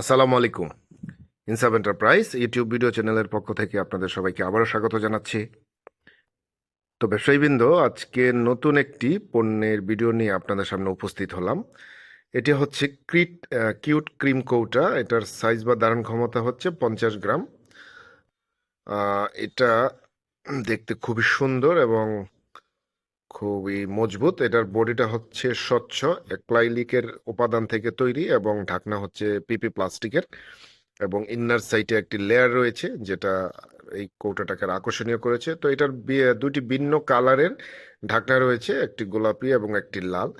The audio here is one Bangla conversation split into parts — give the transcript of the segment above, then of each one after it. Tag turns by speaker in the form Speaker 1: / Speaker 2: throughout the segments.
Speaker 1: আসসালামু আলাইকুম। ইনসাব এন্টারপ্রাইজ ইউটিউব ভিডিও চ্যানেলের পক্ষ থেকে আপনাদের সবাইকে আবারও স্বাগত জানাচ্ছি। তো ব্যবসায়ীবৃন্দ, আজকে নতুন একটি পণ্যের ভিডিও নিয়ে আপনাদের সামনে উপস্থিত হলাম। এটি হচ্ছে ক্রিট কিউট ক্রিম কৌটা। এটার সাইজ বা ধারণ ক্ষমতা হচ্ছে পঞ্চাশ গ্রাম। এটা দেখতে খুবই সুন্দর এবং খুবই মজবুত। এটার বডিটা হচ্ছে স্বচ্ছ, অ্যাক্লাইলিকের উপাদান থেকে তৈরি এবং ঢাকনা হচ্ছে পিপি প্লাস্টিকের এবং ইন্নার সাইডে একটি লেয়ার রয়েছে যেটা এই কৌটাটাকে আকর্ষণীয় করেছে। তো এটার দুইটি ভিন্ন কালারের ঢাকনা রয়েছে, একটি গোলাপি এবং একটি লাল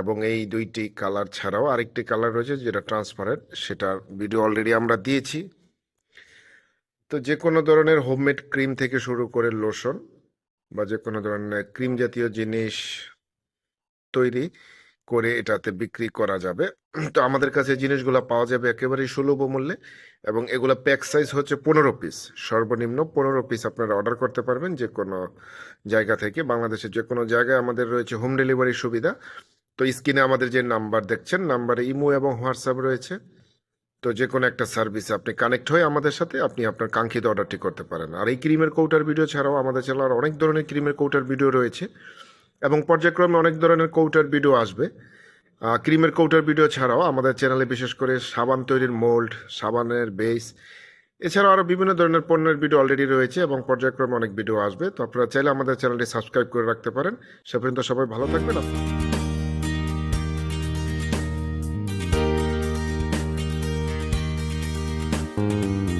Speaker 1: এবং এই দুইটি কালার ছাড়াও আরেকটি কালার রয়েছে যেটা ট্রান্সপারেন্ট, সেটার ভিডিও অলরেডি আমরা দিয়েছি। তো যে কোনো ধরনের হোমমেড ক্রিম থেকে শুরু করে লোশন বা যে কোনো ধরনের ক্রিম জাতীয় জিনিস তৈরি করে এটাতে বিক্রি করা যাবে। তো আমাদের কাছে জিনিসগুলো পাওয়া যাবে একেবারেই সুলভ মূল্যে এবং এগুলো প্যাক সাইজ হচ্ছে পনেরো পিস। সর্বনিম্ন পনেরো পিস আপনারা অর্ডার করতে পারবেন যে কোনো জায়গা থেকে। বাংলাদেশের যে কোনো জায়গায় আমাদের রয়েছে হোম ডেলিভারির সুবিধা। তো স্ক্রিনে আমাদের যে নাম্বার দেখছেন, নাম্বারে ইমো এবং হোয়াটসঅ্যাপ রয়েছে। তো যে কোনো একটা সার্ভিসে আপনি কানেক্ট হয়ে আমাদের সাথে আপনি আপনার কাঙ্ক্ষিত অর্ডারটি করতে পারেন। আর এই ক্রিমের কৌটার ভিডিও ছাড়াও আমাদের চ্যানেলে অনেক ধরনের ক্রিমের কৌটার ভিডিও রয়েছে। এবং পর্যায়ক্রমে অনেক ধরনের কৌটার ভিডিও আসবে। ক্রিমের কৌটার ভিডিও ছাড়াও আমাদের চ্যানেলে বিশেষ করে সাবান তৈরির মোল্ড সাবানের বেস এছাড়াও আরও বিভিন্ন ধরনের পণ্যের ভিডিও অলরেডি রয়েছে এবং পর্যায়ক্রমে অনেক ভিডিও আসবে। তো আপনারা চাইলে আমাদের চ্যানেলটি সাবস্ক্রাইব করে রাখতে পারেন। সে পর্যন্ত সবাই ভালো থাকবেন। Thank you.